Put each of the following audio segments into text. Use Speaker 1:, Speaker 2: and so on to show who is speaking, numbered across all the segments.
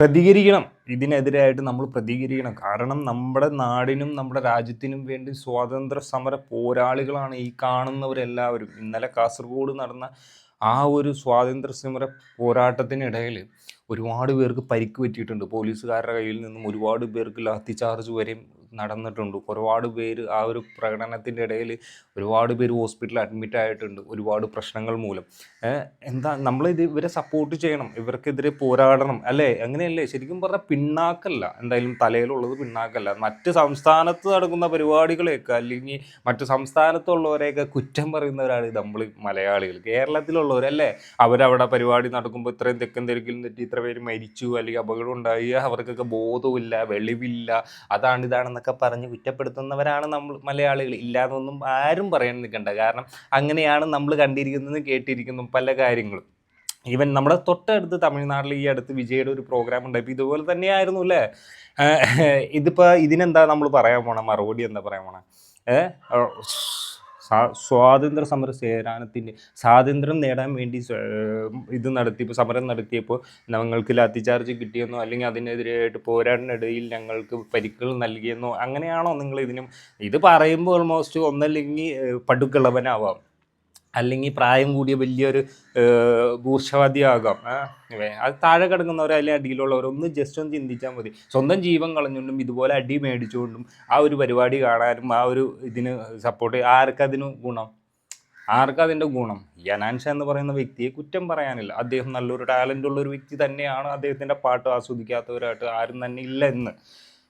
Speaker 1: പ്രതികരിക്കണം. ഇതിനെതിരായിട്ട് നമ്മൾ പ്രതികരിക്കണം. കാരണം നമ്മുടെ നാടിനും നമ്മുടെ രാജ്യത്തിനും വേണ്ടി സ്വാതന്ത്ര്യ സമര പോരാളികളാണ് ഈ കാണുന്നവരെല്ലാവരും. ഇന്നലെ കാസർഗോഡ് നടന്ന ആ ഒരു സ്വാതന്ത്ര്യ സമര പോരാട്ടത്തിനിടയിൽ ഒരുപാട് പേർക്ക് പരിക്ക് പറ്റിയിട്ടുണ്ട്. പോലീസുകാരുടെ കയ്യിൽ നിന്നും ഒരുപാട് പേർക്ക് ലാത്തി ചാർജ് വരെയും നടന്നിട്ടുണ്ട്. ഒരുപാട് പേര് ആ ഒരു പ്രകടനത്തിന്റെ ഇടയിൽ ഒരുപാട് പേര് ഹോസ്പിറ്റലിൽ അഡ്മിറ്റ് ആയിട്ടുണ്ട് ഒരുപാട് പ്രശ്നങ്ങൾ മൂലം. എന്താ നമ്മൾ ഇത് ഇവരെ സപ്പോർട്ട് ചെയ്യണം. ഇവർക്കെതിരെ പോരാടണം. അല്ലേ? അങ്ങനെയല്ലേ? ശരിക്കും പറഞ്ഞാൽ പിണ്ണാക്കല്ല എന്തായാലും തലയിലുള്ളത് പിണ്ണാക്കല്ല മറ്റ് സംസ്ഥാനത്ത് നടക്കുന്ന പരിപാടികളെയൊക്കെ അല്ലെങ്കിൽ മറ്റ് സംസ്ഥാനത്തുള്ളവരെയൊക്കെ കുറ്റം പറയുന്നവരാണ് നമ്മൾ മലയാളികൾ. കേരളത്തിലുള്ളവരല്ലേ? അവരവിടെ പരിപാടി നടക്കുമ്പോൾ ഇത്രയും തെക്കൻ തിരക്കിൽ തെറ്റി ഇത്ര പേര് മരിച്ചു അല്ലെങ്കിൽ അപകടം ഉണ്ടായി അവർക്കൊക്കെ ബോധമില്ല വെളിവില്ല അതാണ് ഇതാണെന്നൊക്കെ പറഞ്ഞ് കുറ്റപ്പെടുത്തുന്നവരാണ് നമ്മൾ മലയാളികൾ. ഇല്ലാന്നൊന്നും ആരും പറയാൻ നിൽക്കണ്ട. കാരണം അങ്ങനെയാണ് നമ്മൾ കണ്ടിരിക്കുന്നതും കേട്ടിരിക്കുന്നതും പല കാര്യങ്ങളും. ഈവൻ നമ്മുടെ തൊട്ടടുത്ത് തമിഴ്നാട്ടിൽ ഈ അടുത്ത് വിജയുടെ ഒരു പ്രോഗ്രാം ഉണ്ടായപ്പോൾ ഇതുപോലെ തന്നെയായിരുന്നു അല്ലേ? ഇതിപ്പോൾ ഇതിനെന്താ നമ്മൾ പറയാൻ പോണ? മറുപടി എന്താ പറയാൻ പോണേ? ഏഹ് സ്വാതന്ത്ര്യ സമര സേനാനത്തിന്റെ സ്വാതന്ത്ര്യം നേടാൻ വേണ്ടി ഇത് നടത്തിയപ്പോൾ സമരം നടത്തിയപ്പോൾ ഞങ്ങൾക്ക് ലാത്തിചാർജ് കിട്ടിയെന്നോ അല്ലെങ്കിൽ അതിനെതിരായിട്ട് പോരാടിനിടയിൽ ഞങ്ങൾക്ക് പരിക്കുകൾ നൽകിയെന്നോ അങ്ങനെയാണോ നിങ്ങൾ ഇതിനും ഇത് പറയുമ്പോൾ ഓൾമോസ്റ്റ് ഒന്നല്ലെങ്കിൽ പടുക്കിളവനാവാം അല്ലെങ്കിൽ പ്രായം കൂടിയ വലിയൊരു ഭൂഷവാദിയാകാം. അത് താഴെ കിടക്കുന്നവർ അല്ലെങ്കിൽ അടിയിലുള്ളവർ ഒന്ന് ജസ്റ്റ് ഒന്ന് ചിന്തിച്ചാൽ മതി. സ്വന്തം ജീവൻ കളഞ്ഞുകൊണ്ടും ഇതുപോലെ അടി മേടിച്ചുകൊണ്ടും ആ ഒരു പരിപാടി കാണാനും ആ ഒരു ഇതിന് സപ്പോർട്ട് ആർക്കതിന് ഗുണം? ആർക്കതിന്റെ ഗുണം? യനാൻഷ എന്ന് പറയുന്ന വ്യക്തിയെ കുറ്റം പറയാനില്ല. അദ്ദേഹം നല്ലൊരു ടാലന്റ് ഉള്ള ഒരു വ്യക്തി തന്നെയാണ് അദ്ദേഹത്തിന്റെ പാട്ട് ആസ്വദിക്കാത്തവരായിട്ട് ആരും തന്നെ ഇല്ല എന്ന്.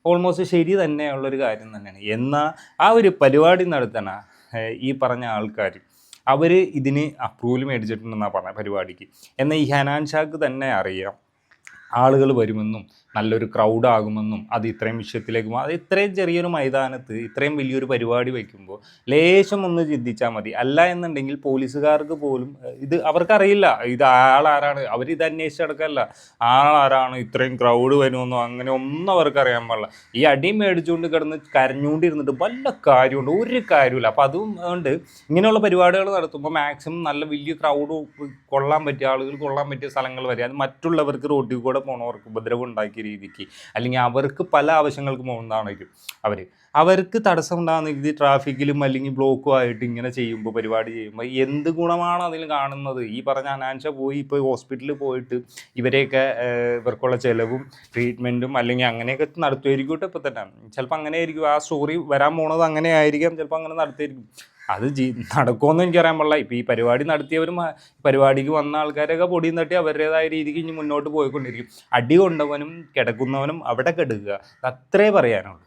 Speaker 1: ഓൾമോസ്റ്റ് ശരി തന്നെയുള്ളൊരു കാര്യം തന്നെയാണ്. എന്നാൽ ആ ഒരു പരിപാടി നടത്തണ ഈ പറഞ്ഞ ആൾക്കാർ അവർ ഇതിന് അപ്രൂവൽ മേടിച്ചിട്ടുണ്ടെന്നാണ് പറഞ്ഞ പരിപാടിക്ക്. എന്നാൽ ഈ ഹനാൻ ഷാക്ക് തന്നെ അറിയാം ആളുകൾ വരുമെന്നും നല്ലൊരു ക്രൗഡ് ആകുമെന്നും അത് ഇത്രയും വിഷയത്തിലേക്ക് അത് ഇത്രയും ചെറിയൊരു മൈതാനത്ത് ഇത്രയും വലിയൊരു പരിപാടി വയ്ക്കുമ്പോൾ ലേശം ഒന്ന് ചിന്തിച്ചാൽ മതി. അല്ല എന്നുണ്ടെങ്കിൽ പോലീസുകാർക്ക് പോലും ഇത് അവർക്കറിയില്ല. ഇത് ആളാരാണ്? അവരിത് അന്വേഷിച്ച് നടക്കല്ല. ആളാരാണ്? ഇത്രയും ക്രൗഡ് വരുമെന്നോ അങ്ങനെ ഒന്നും അവർക്കറിയാൻ പാടില്ല. ഈ അടി മേടിച്ചുകൊണ്ട് കിടന്ന് കരഞ്ഞുകൊണ്ടിരുന്നിട്ട് വല്ല കാര്യമുണ്ട്? ഒരു കാര്യമില്ല അപ്പം അതും ഉണ്ട് ഇങ്ങനെയുള്ള പരിപാടികൾ നടത്തുമ്പോൾ മാക്സിമം നല്ല വലിയ ക്രൗഡ് കൊള്ളാൻ പറ്റിയ ആളുകൾ കൊള്ളാൻ പറ്റിയ സ്ഥലങ്ങൾ വരെ അത് മറ്റുള്ളവർക്ക് റോഡിൽ കൂടെ പോണവർക്ക് ഉപദ്രവം രീതിക്ക് അല്ലെങ്കിൽ അവർക്ക് പല ആവശ്യങ്ങൾക്ക് പോകുന്നതാണെങ്കിലും അവർ അവർക്ക് തടസ്സം ഉണ്ടാകുന്ന രീതി ട്രാഫിക്കിലും അല്ലെങ്കിൽ ബ്ലോക്കും ആയിട്ട് ഇങ്ങനെ ചെയ്യുമ്പോൾ പരിപാടി ചെയ്യുമ്പോൾ എന്ത് ഗുണമാണ് അതിൽ കാണുന്നത്? ഈ പറഞ്ഞ അനാൻഷ പോയി ഇപ്പോൾ ഹോസ്പിറ്റലിൽ പോയിട്ട് ഇവരെയൊക്കെ ഇവർക്കുള്ള ചിലവും ട്രീറ്റ്മെന്റും അല്ലെങ്കിൽ അങ്ങനെയൊക്കെ നടത്തുമായിരിക്കും ഇപ്പോൾ തന്നെ. ചിലപ്പോൾ അങ്ങനെ ആയിരിക്കും ആ സ്റ്റോറി വരാൻ പോണത് അങ്ങനെ ആയിരിക്കാം ചിലപ്പോൾ അങ്ങനെ നടത്തിയിരിക്കും അത് ജീ നടക്കുമെന്ന് എനിക്കറിയാൻ പാടില്ല. ഇപ്പോൾ ഈ പരിപാടി നടത്തിയവരും പരിപാടിക്ക് വന്ന ആൾക്കാരൊക്കെ പൊടിയും തട്ടി അവരുടേതായ രീതിക്ക് ഇനി മുന്നോട്ട് പോയിക്കൊണ്ടിരിക്കും. അടി കൊണ്ടവനും കിടക്കുന്നവനും അവിടെ കിടക്കുക അത്രേ പറയാനുള്ളൂ.